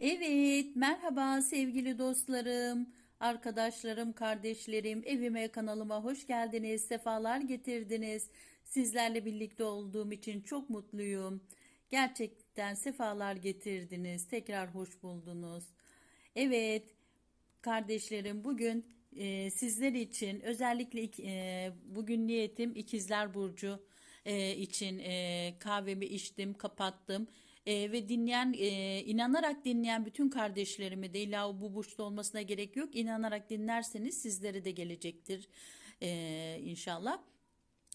Evet, merhaba sevgili dostlarım, arkadaşlarım, kardeşlerim, evime, kanalıma hoş geldiniz, sefalar getirdiniz. Sizlerle birlikte olduğum için çok mutluyum. Gerçekten sefalar getirdiniz, tekrar hoş buldunuz. Evet, kardeşlerim bugün e, sizler için özellikle ik- e, bugün niyetim ikizler burcu e, için e, kahvemi içtim kapattım E, ve dinleyen e, inanarak dinleyen bütün kardeşlerime de illa bu burçta olmasına gerek yok inanarak dinlerseniz sizlere de gelecektir e, inşallah.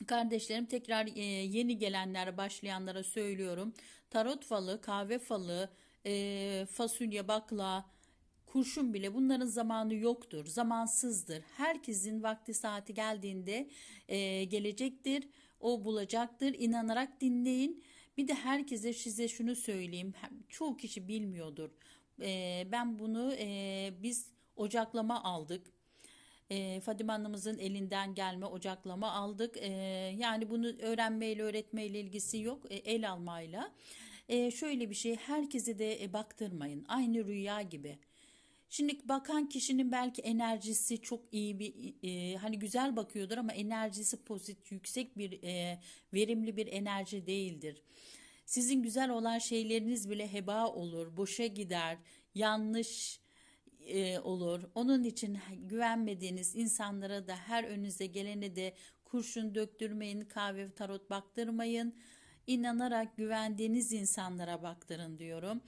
Kardeşlerim tekrar e, yeni gelenlere başlayanlara söylüyorum. Tarot falı, kahve falı, e, fasulye, bakla, kurşun bile bunların zamanı yoktur. Zamansızdır. Herkesin vakti saati geldiğinde e, gelecektir. O bulacaktır. İnanarak dinleyin. Bir de herkese size şunu söyleyeyim. Çoğu kişi bilmiyordur. E, ben bunu e, biz ocaklama aldık e, Fadime Hanım'ızın elinden gelme ocaklama aldık. E, yani bunu öğrenmeyle öğretmeyle ilgisi yok. E, el almayla. Şöyle bir şey herkese de e, baktırmayın. Aynı rüya gibi. Şimdi bakan kişinin belki enerjisi çok iyi bir e, hani güzel bakıyordur ama enerjisi pozitif yüksek bir e, verimli bir enerji değildir. Sizin güzel olan şeyleriniz bile heba olur, boşa gider, yanlış e, olur. Onun için güvenmediğiniz insanlara da her önünüze gelene de kurşun döktürmeyin, kahve tarot baktırmayın. İnanarak güvendiğiniz insanlara baktırın diyorum.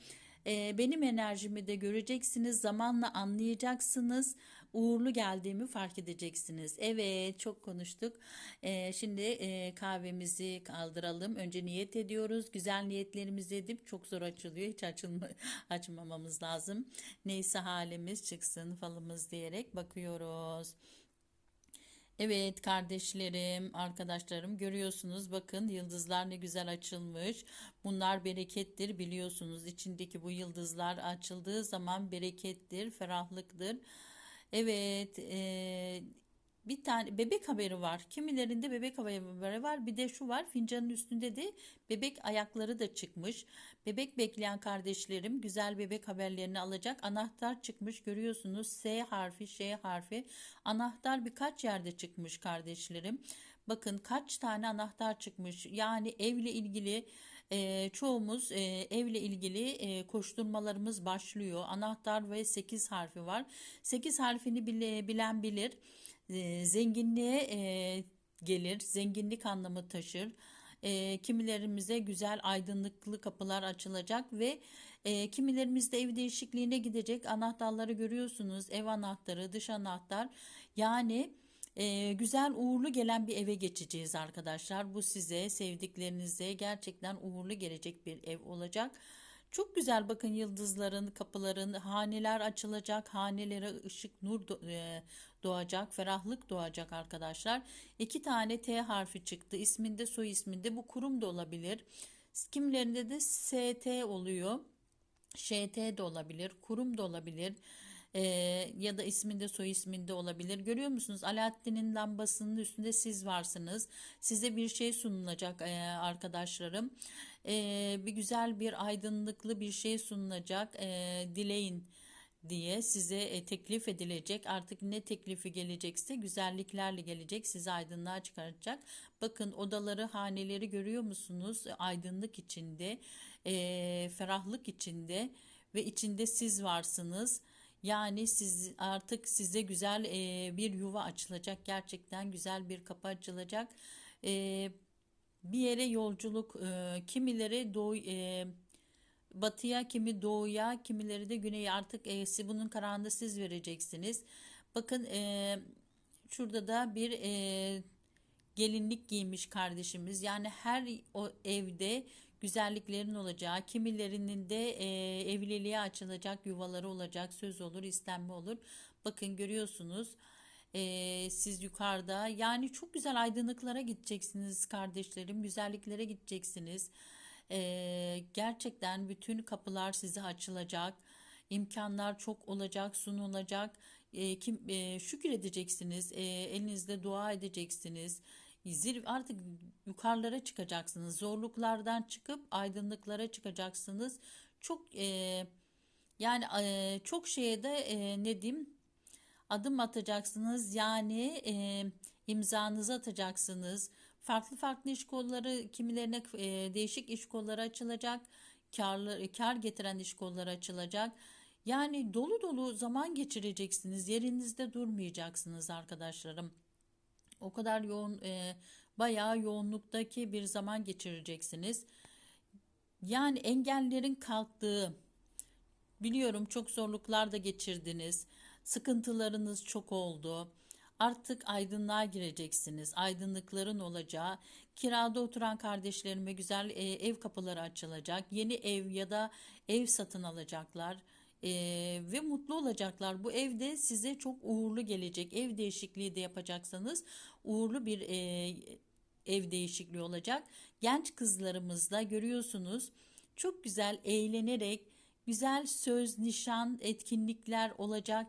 Benim enerjimi de göreceksiniz, zamanla anlayacaksınız, uğurlu geldiğimi fark edeceksiniz. Evet, çok konuştuk. Şimdi kahvemizi kaldıralım. Önce niyet ediyoruz. Güzel niyetlerimizi edip çok zor açılıyor. Hiç açılma, açmamamız lazım. Neyse halimiz çıksın falımız diyerek bakıyoruz. Evet kardeşlerim, arkadaşlarım görüyorsunuz bakın yıldızlar ne güzel açılmış. Bunlar berekettir biliyorsunuz. İçindeki bu yıldızlar açıldığı zaman berekettir, ferahlıktır. Evet, e, bir tane bebek haberi var. Kimilerinde bebek haberi var. Bir de şu var. Fincanın üstünde de bebek ayakları da çıkmış. Bebek bekleyen kardeşlerim güzel bebek haberlerini alacak. Anahtar çıkmış. Görüyorsunuz S harfi, Ş harfi. Anahtar birkaç yerde çıkmış kardeşlerim. Bakın kaç tane anahtar çıkmış. Yani evle ilgili e, çoğumuz e, evle ilgili e, koşturmalarımız başlıyor. Anahtar ve 8 harfi var. 8 harfini bile, bilen bilir. Zenginliğe gelir. Zenginlik anlamı taşır. Kimilerimize güzel aydınlıklı kapılar açılacak ve e, kimilerimizde ev değişikliğine gidecek anahtarları görüyorsunuz. Ev anahtarı, dış anahtar. Yani güzel uğurlu gelen bir eve geçeceğiz arkadaşlar. Bu size sevdiklerinize gerçekten uğurlu gelecek bir ev olacak. Çok güzel bakın yıldızların, kapıların, haneler açılacak, hanelere ışık, nur e, doğacak, ferahlık doğacak arkadaşlar. İki tane T harfi çıktı. İsminde, soy isminde bu kurum da olabilir. Kimilerinde de ST oluyor. ŞT de olabilir, kurum da olabilir. Ee, ya da isminde soy isminde olabilir. Görüyor musunuz? Alaaddin'in lambasının üstünde siz varsınız. Size bir şey sunulacak e, arkadaşlarım. Ee, bir güzel bir aydınlıklı bir şey sunulacak. Ee, dileyin diye size e, teklif edilecek. Artık ne teklifi gelecekse güzelliklerle gelecek. Sizi aydınlığa çıkaracak. Bakın odaları, haneleri görüyor musunuz? Aydınlık içinde, e, ferahlık içinde ve içinde siz varsınız. Yani siz artık size güzel e, bir yuva açılacak. Gerçekten güzel bir kapı açılacak. E, bir yere yolculuk e, kimileri doğu e, batıya kimi doğuya kimileri de güneye artık e, bunun kararını siz vereceksiniz. Bakın e, şurada da bir e, gelinlik giymiş kardeşimiz. Yani her o evde güzelliklerin olacağı, kimilerinin de e, evliliğe açılacak yuvaları olacak, söz olur, istenme olur. Bakın görüyorsunuz. E, siz yukarıda yani çok güzel aydınlıklara gideceksiniz kardeşlerim, güzelliklere gideceksiniz. E, gerçekten bütün kapılar size açılacak. İmkanlar çok olacak, sunulacak. E, kim e, şükür edeceksiniz, e, elinizde dua edeceksiniz. Zir artık yukarılara çıkacaksınız. Zorluklardan çıkıp aydınlıklara çıkacaksınız. Çok e, Yani e, çok şeye de e, ne diyeyim adım atacaksınız. Yani e, imzanızı atacaksınız. Farklı farklı iş kolları kimilerine e, değişik iş kolları açılacak. Karlı, kar getiren iş kolları açılacak. Yani dolu dolu zaman geçireceksiniz. Yerinizde durmayacaksınız arkadaşlarım. O kadar yoğun e, bayağı yoğunluktaki bir zaman geçireceksiniz. Yani engellerin kalktığı biliyorum çok zorluklar da geçirdiniz. Sıkıntılarınız çok oldu. Artık aydınlığa gireceksiniz. Aydınlıkların olacağı, kirada oturan kardeşlerime güzel e, ev kapıları açılacak. Yeni ev ya da ev satın alacaklar. E, ve mutlu olacaklar. Bu evde size çok uğurlu gelecek. Ev değişikliği de yapacaksanız uğurlu bir e, ev değişikliği olacak. Genç kızlarımızda görüyorsunuz çok güzel eğlenerek güzel söz, nişan, etkinlikler olacak.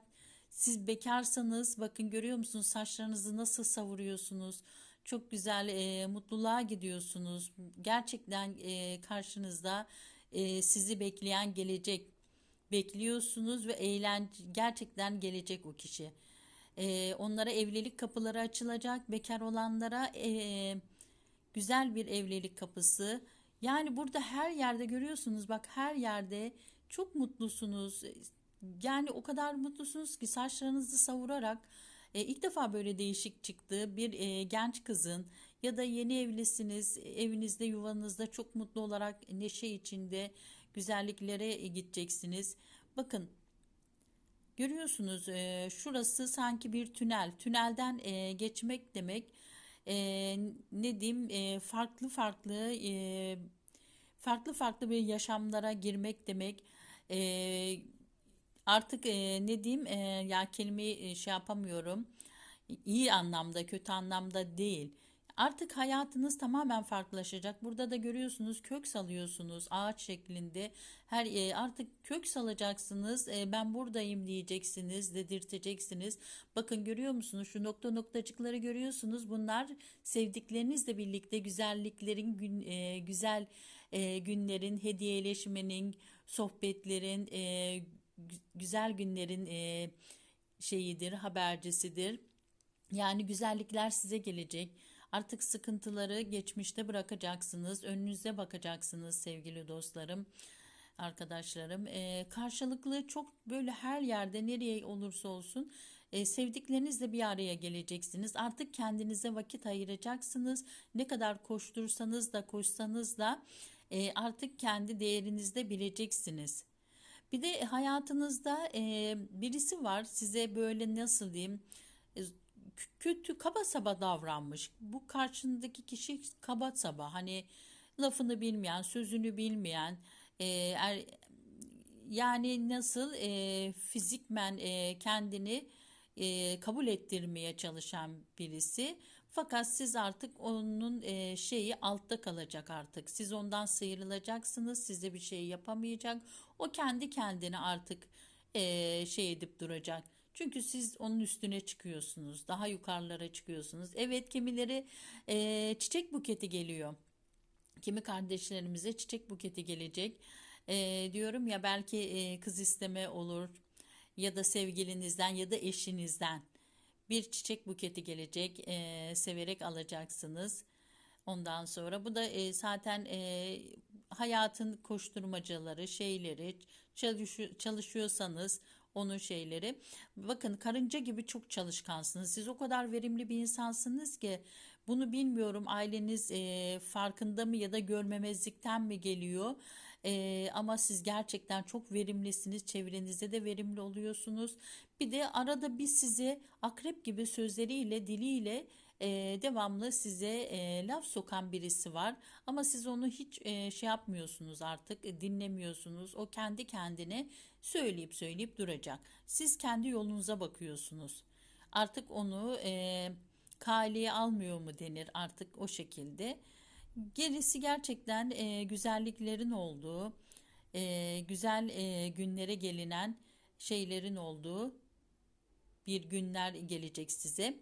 Siz bekarsanız bakın görüyor musunuz saçlarınızı nasıl savuruyorsunuz? Çok güzel e, mutluluğa gidiyorsunuz. Gerçekten e, karşınızda e, sizi bekleyen gelecek bekliyorsunuz ve eğlence gerçekten gelecek o kişi. E, onlara evlilik kapıları açılacak. Bekar olanlara e, güzel bir evlilik kapısı. Yani burada her yerde görüyorsunuz bak her yerde çok mutlusunuz. Yani o kadar mutlusunuz ki saçlarınızı savurarak e, ilk defa böyle değişik çıktı bir e, genç kızın ya da yeni evlisiniz evinizde yuvanızda çok mutlu olarak neşe içinde güzelliklere gideceksiniz. Bakın görüyorsunuz e, şurası sanki bir tünel tünelden e, geçmek demek e, ne diyeyim e, farklı farklı e, farklı farklı bir yaşamlara girmek demek. E, artık e, ne diyeyim e, ya kelimeyi e, şey yapamıyorum. İyi anlamda, kötü anlamda değil. Artık hayatınız tamamen farklılaşacak. Burada da görüyorsunuz kök salıyorsunuz ağaç şeklinde. Her e, artık kök salacaksınız. E, ben buradayım diyeceksiniz, dedirteceksiniz. Bakın görüyor musunuz? Şu nokta noktacıkları görüyorsunuz. Bunlar sevdiklerinizle birlikte güzelliklerin gün, e, güzel e, günlerin, hediyeleşmenin, sohbetlerin, e, güzel günlerin e, şeyidir, habercisidir. Yani güzellikler size gelecek. Artık sıkıntıları geçmişte bırakacaksınız. Önünüze bakacaksınız sevgili dostlarım, arkadaşlarım. E, karşılıklı çok böyle her yerde nereye olursa olsun e, sevdiklerinizle bir araya geleceksiniz. Artık kendinize vakit ayıracaksınız. Ne kadar koştursanız da koşsanız da e, artık kendi değerinizde bileceksiniz. Bir de hayatınızda e, birisi var size böyle nasıl diyeyim e, kötü kaba saba davranmış. Bu karşındaki kişi kaba saba hani lafını bilmeyen, sözünü bilmeyen, e, er, yani nasıl e, fizikmen e, kendini e, kabul ettirmeye çalışan birisi. Fakat siz artık onun e, şeyi altta kalacak artık. Siz ondan sıyrılacaksınız. Size bir şey yapamayacak. O kendi kendine artık e, şey edip duracak. Çünkü siz onun üstüne çıkıyorsunuz. Daha yukarılara çıkıyorsunuz. Evet kimileri e, çiçek buketi geliyor. Kimi kardeşlerimize çiçek buketi gelecek. E, diyorum ya belki e, kız isteme olur ya da sevgilinizden ya da eşinizden bir çiçek buketi gelecek. E, severek alacaksınız. Ondan sonra bu da e, zaten e, hayatın koşturmacaları, şeyleri, çalışıyor, çalışıyorsanız onun şeyleri. Bakın karınca gibi çok çalışkansınız. Siz o kadar verimli bir insansınız ki bunu bilmiyorum aileniz e, farkında mı ya da görmemezlikten mi geliyor? E, ama siz gerçekten çok verimlisiniz. Çevrenizde de verimli oluyorsunuz. Bir de arada bir size akrep gibi sözleriyle, diliyle e, devamlı size e, laf sokan birisi var. Ama siz onu hiç e, şey yapmıyorsunuz artık e, dinlemiyorsunuz. O kendi kendine söyleyip söyleyip duracak. Siz kendi yolunuza bakıyorsunuz. Artık onu e, kaleye almıyor mu denir artık o şekilde. Gerisi gerçekten e, güzelliklerin olduğu e, güzel e, günlere gelinen şeylerin olduğu bir günler gelecek size.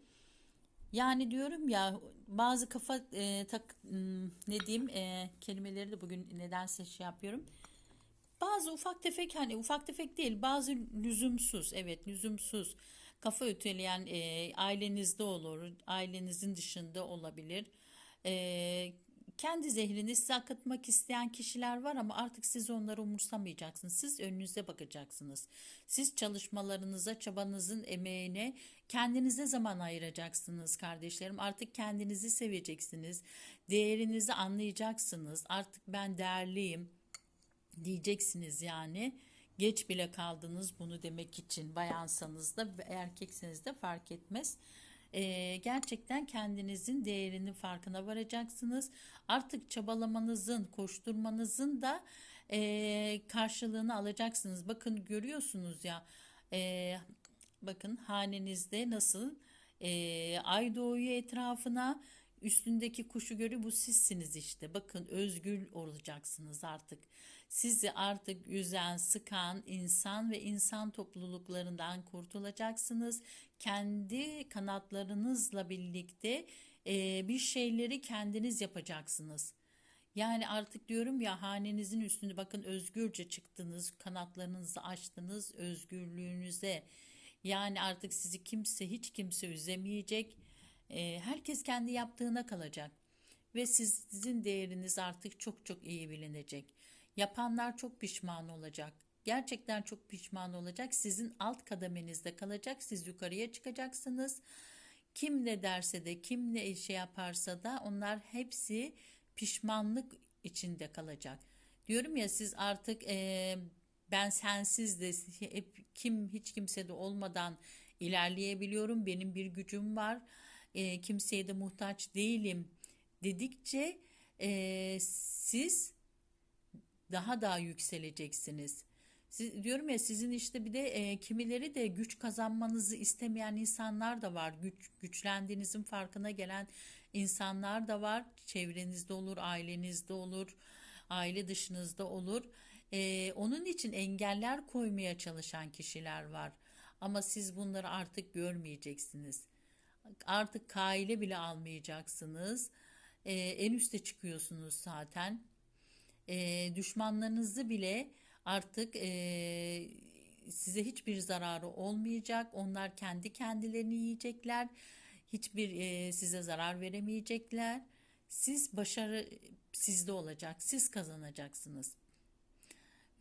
Yani diyorum ya bazı kafa e, tak ne diyeyim e, kelimeleri de bugün nedense şey yapıyorum. bazı ufak tefek hani ufak tefek değil bazı lüzumsuz evet lüzumsuz kafa öteleyen e, ailenizde olur ailenizin dışında olabilir E, kendi zehrini size akıtmak isteyen kişiler var ama artık siz onları umursamayacaksınız. Siz önünüze bakacaksınız. Siz çalışmalarınıza, çabanızın emeğine kendinize zaman ayıracaksınız kardeşlerim. Artık kendinizi seveceksiniz. Değerinizi anlayacaksınız. Artık ben değerliyim diyeceksiniz yani. Geç bile kaldınız bunu demek için bayansanız da erkekseniz de fark etmez. Ee, gerçekten kendinizin değerinin farkına varacaksınız. Artık çabalamanızın, koşturmanızın da e, karşılığını alacaksınız. Bakın görüyorsunuz ya e, bakın hanenizde nasıl e, ay doğuyor etrafına üstündeki kuşu görü bu sizsiniz işte. Bakın özgür olacaksınız artık. Sizi artık üzen, sıkan insan ve insan topluluklarından kurtulacaksınız. Kendi kanatlarınızla birlikte e, bir şeyleri kendiniz yapacaksınız. Yani artık diyorum ya hanenizin üstünde bakın özgürce çıktınız, kanatlarınızı açtınız özgürlüğünüze. Yani artık sizi kimse hiç kimse üzemeyecek. E, herkes kendi yaptığına kalacak ve siz, sizin değeriniz artık çok çok iyi bilinecek. Yapanlar çok pişman olacak. Gerçekten çok pişman olacak. Sizin alt kademenizde kalacak. Siz yukarıya çıkacaksınız. Kim ne derse de kim ne şey yaparsa da onlar hepsi pişmanlık içinde kalacak. Diyorum ya siz artık e, ben sensiz de hep kim hiç kimse de olmadan ilerleyebiliyorum. Benim bir gücüm var. E, kimseye de muhtaç değilim dedikçe e, siz daha daha yükseleceksiniz. Siz, diyorum ya sizin işte bir de e, kimileri de güç kazanmanızı istemeyen insanlar da var. Güç güçlendiğinizin farkına gelen insanlar da var. Çevrenizde olur, ailenizde olur, aile dışınızda olur. E, onun için engeller koymaya çalışan kişiler var. Ama siz bunları artık görmeyeceksiniz. Artık kaile bile almayacaksınız. E, en üste çıkıyorsunuz zaten e, düşmanlarınızı bile artık e, size hiçbir zararı olmayacak. Onlar kendi kendilerini yiyecekler. Hiçbir e, size zarar veremeyecekler. Siz başarı sizde olacak. Siz kazanacaksınız.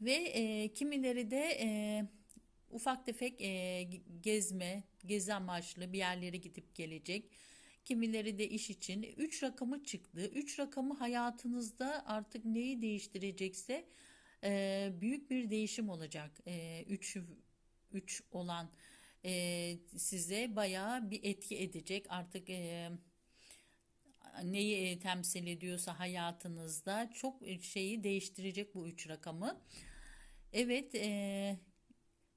Ve e, kimileri de e, ufak tefek e, gezme, gezi amaçlı bir yerlere gidip gelecek Kimileri de iş için 3 rakamı çıktı. 3 rakamı hayatınızda artık neyi değiştirecekse e, büyük bir değişim olacak. 3 e, 3 olan e, size bayağı bir etki edecek. Artık e, neyi temsil ediyorsa hayatınızda çok şeyi değiştirecek bu üç rakamı. Evet, e,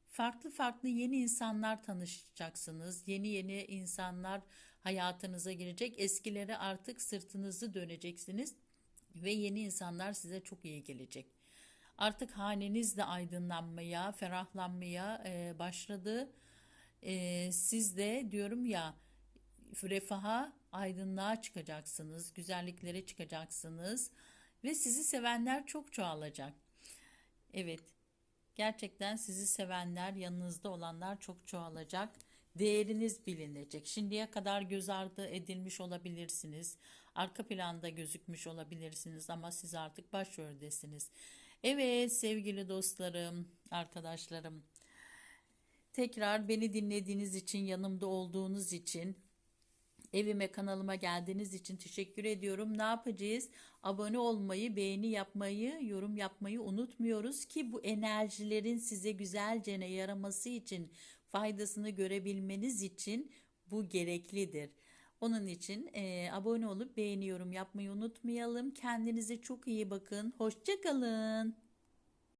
farklı farklı yeni insanlar tanışacaksınız. Yeni yeni insanlar hayatınıza girecek. Eskilere artık sırtınızı döneceksiniz ve yeni insanlar size çok iyi gelecek. Artık haneniz de aydınlanmaya, ferahlanmaya e, başladı. E, siz de diyorum ya refaha, aydınlığa çıkacaksınız, güzelliklere çıkacaksınız ve sizi sevenler çok çoğalacak. Evet, gerçekten sizi sevenler, yanınızda olanlar çok çoğalacak değeriniz bilinecek. Şimdiye kadar göz ardı edilmiş olabilirsiniz. Arka planda gözükmüş olabilirsiniz ama siz artık başroldesiniz. Evet sevgili dostlarım, arkadaşlarım. Tekrar beni dinlediğiniz için, yanımda olduğunuz için, evime kanalıma geldiğiniz için teşekkür ediyorum. Ne yapacağız? Abone olmayı, beğeni yapmayı, yorum yapmayı unutmuyoruz ki bu enerjilerin size güzelce yaraması için faydasını görebilmeniz için bu gereklidir. Onun için e, abone olup beğeni yorum yapmayı unutmayalım. Kendinize çok iyi bakın. Hoşçakalın.